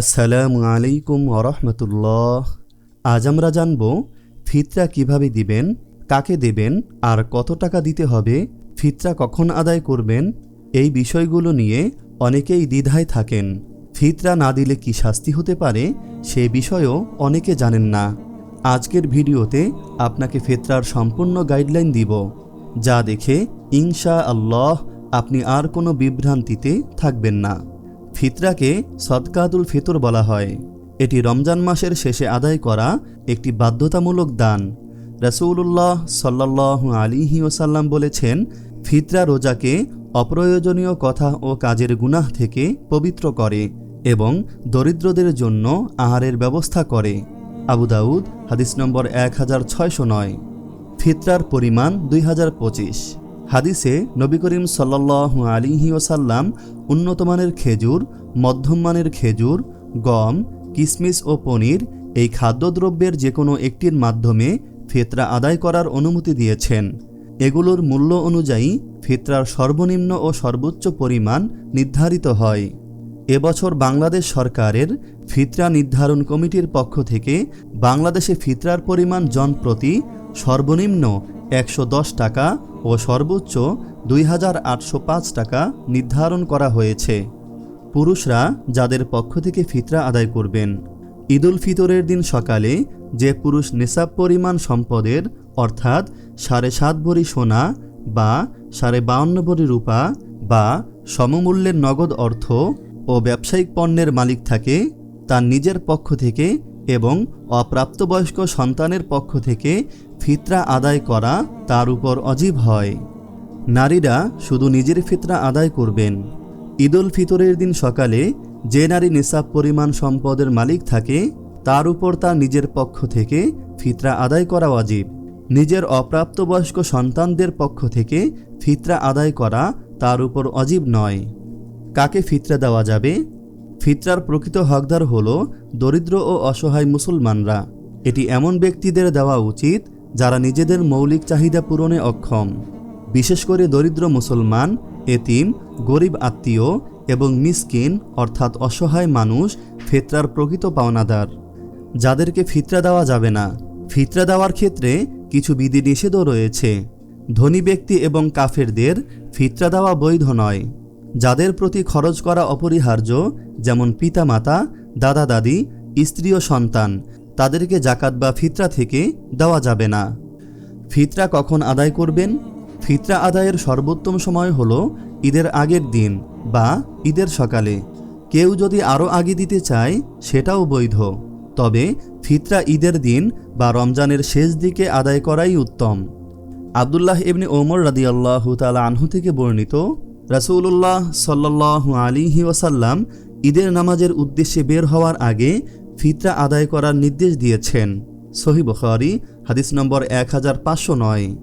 আসসালামু আলাইকুম ওরহমতুল্লাহ আজ আমরা জানব ফিতরা কীভাবে দিবেন, কাকে দেবেন, আর কত টাকা দিতে হবে, ফিতরা কখন আদায় করবেন, এই বিষয়গুলো নিয়ে অনেকেই দ্বিধায় থাকেন। ফিতরা না দিলে কি শাস্তি হতে পারে, সে বিষয়েও অনেকে জানেন না। আজকের ভিডিওতে আপনাকে ফিতরার সম্পূর্ণ গাইডলাইন দিব, যা দেখে ইনশা আল্লাহ আপনি আর কোনো বিভ্রান্তিতে থাকবেন না। ফিতরাকে সদকাতুল ফিতর বলা হয়। এটি রমজান মাসের শেষে আদায় করা একটি বাধ্যতামূলক দান। রসুল্লাহ সাল্লাহ আলিহি ওসাল্লাম বলেছেন, ফিতরা রোজাকে অপ্রয়োজনীয় কথা ও কাজের গুনাহ থেকে পবিত্র করে এবং দরিদ্রদের জন্য আহারের ব্যবস্থা করে। আবু দাউদ, হাদিস নম্বর এক হাজার ছয়শো নয়। ফিতরার পরিমাণ দুই হাজার পঁচিশ। হাদিসে নবী করিম সাল্লাহ আলিহি ওসাল্লাম উন্নতমানের খেজুর মধ্যম মানের খেজুর, গম, কিসমিস ও পনির এই খাদ্যদ্রব্যের যে কোনো একটির মাধ্যমে ফেতরা আদায় করার অনুমতি দিয়েছেন। এগুলোর মূল্য অনুযায়ী ফিতরার সর্বনিম্ন ও সর্বোচ্চ পরিমাণ নির্ধারিত হয়। এবছর বাংলাদেশ সরকারের ফিতরা নির্ধারণ কমিটির পক্ষ থেকে বাংলাদেশে ফিতরার পরিমাণ জনপ্রতি সর্বনিম্ন একশো দশ টাকা ও সর্বোচ্চ দুই হাজার আটশো পাঁচ টাকা নির্ধারণ করা হয়েছে। পুরুষরা যাদের পক্ষ থেকে ফিতরা আদায় করবেন। ঈদুল ফিতরের দিন সকালে যে পুরুষ নেশাব পরিমাণ সম্পদের, অর্থাৎ সাড়ে সাত ভরি সোনা বা সাড়ে বাউন্ন ভরি রূপা বা সমমূল্যের নগদ অর্থ ও ব্যবসায়িক পণ্যের মালিক থাকে তার নিজের পক্ষ থেকে এবং অপ্রাপ্তবয়স্ক সন্তানের পক্ষ থেকে ফিতরা আদায় করা তার উপর অজীব হয়। নারীরা শুধু নিজের ফিতরা আদায় করবেন। ঈদুল ফিতরের দিন সকালে যে নারী নিসাব পরিমাণ সম্পদের মালিক থাকে, তার উপর তার নিজের পক্ষ থেকে ফিতরা আদায় করা অজীব। নিজের অপ্রাপ্তবয়স্ক সন্তানদের পক্ষ থেকে ফিতরা আদায় করা তার উপর অজীব নয়। কাকে ফিতরা দেওয়া যাবে? ফিতরার প্রকৃত হকদার হল দরিদ্র ও অসহায় মুসলমানরা। এটি এমন ব্যক্তিদের দেওয়া উচিত যারা নিজেদের মৌলিক চাহিদা পূরণে অক্ষম, বিশেষ করে দরিদ্র মুসলমান, এতিম, গরিব আত্মীয় এবং মিসকিন, অর্থাৎ অসহায় মানুষ, ফিতরার প্রকৃত পাওনাদার। যাদেরকে ফিতরা দেওয়া যাবে না। ফিতরা দেওয়ার ক্ষেত্রে কিছু বিধিনিষেধও রয়েছে। ধনী ব্যক্তি এবং কাফেরদের ফিতরা দেওয়া বৈধ নয়। যাদের প্রতি খরচ করা অপরিহার্য, যেমন পিতামাতা দাদা দাদি স্ত্রী ও সন্তান তাদেরকে জাকাত বা ফিতরা থেকে দেওয়া যাবে না। ফিতরা কখন আদায় করবেন? ফিতরা আদায়ের সর্বোত্তম সময় হল ঈদের আগের দিন বা ঈদের সকালে। কেউ যদি আরও আগে দিতে চায়, সেটাও বৈধ। তবে ফিতরা ঈদের দিন বা রমজানের শেষ দিকে আদায় করাই উত্তম। আবদুল্লাহ ইবনে ওমর রাদিয়াল্লাহ তালা আনহু থেকে বর্ণিত, রাসূলুল্লাহ সাল্লাহ আলিহি ওয়াসাল্লাম ঈদের নামাজের উদ্দেশ্যে বের হওয়ার আগে ফিতরা আদায় করার নির্দেশ দিয়েছেন। সহি বখারি, হাদিস নম্বর এক হাজার পাঁচশো নয়।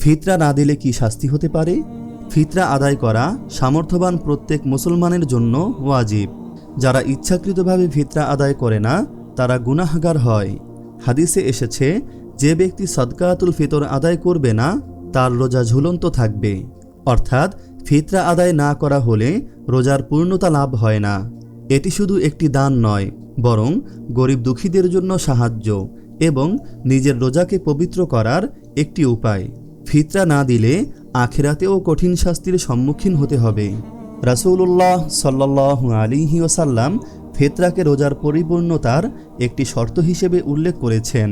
ফিতরা না দিলে কি শাস্তি হতে পারে? ফিতরা আদায় করা সামর্থ্যবান প্রত্যেক মুসলমানের জন্য ওয়াজিব। যারা ইচ্ছাকৃতভাবে ফিতরা আদায় করে না, তারা গুনাহগার হয়। হাদিসে এসেছে, যে ব্যক্তি সদকাতুল ফিতর আদায় করবে না, তার রোজা ঝুলন্ত থাকবে। অর্থাৎ ফিতরা আদায় না করা হলে রোজার পূর্ণতা লাভ হয় না। এটি শুধু একটি দান নয় বরং গরিব দুঃখীদের জন্য সাহায্য এবং নিজের রোজাকে পবিত্র করার একটি উপায়। ফিতরা না দিলে আখেরাতেও কঠিন শাস্তির সম্মুখীন হতে হবে। রাসৌল্লাহ সাল্লাহ আলিহি ওসাল্লাম ফেতরাকে রোজার পরিপূর্ণতার একটি শর্ত হিসেবে উল্লেখ করেছেন,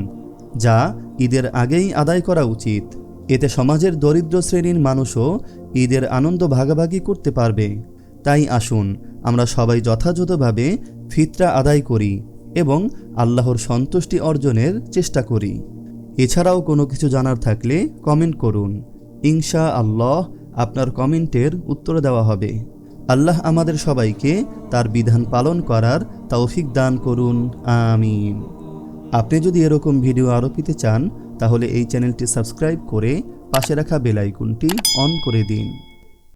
যা ঈদের আগেই আদায় করা উচিত। এতে সমাজের দরিদ্র শ্রেণির মানুষও ঈদের আনন্দ ভাগাভাগি করতে পারবে। তাই আসুন, আমরা সবাই যথাযথভাবে ফিতরা আদায় করি এবং আল্লাহর সন্তুষ্টি অর্জনের চেষ্টা করি। এছাড়াও কোনো কিছু জানার থাকলে কমেন্ট করুন। ইনশা আল্লাহ আপনার কমেন্টের উত্তর দেওয়া হবে। আল্লাহ আমাদের সবাইকে তার বিধান পালন করার তৌফিক দান করুন। আমিন। আপনি যদি এরকম ভিডিও আরও পেতে চান, তাহলে এই চ্যানেলটি সাবস্ক্রাইব করে পাশে রাখা বেলাইকুনটি অন করে দিন।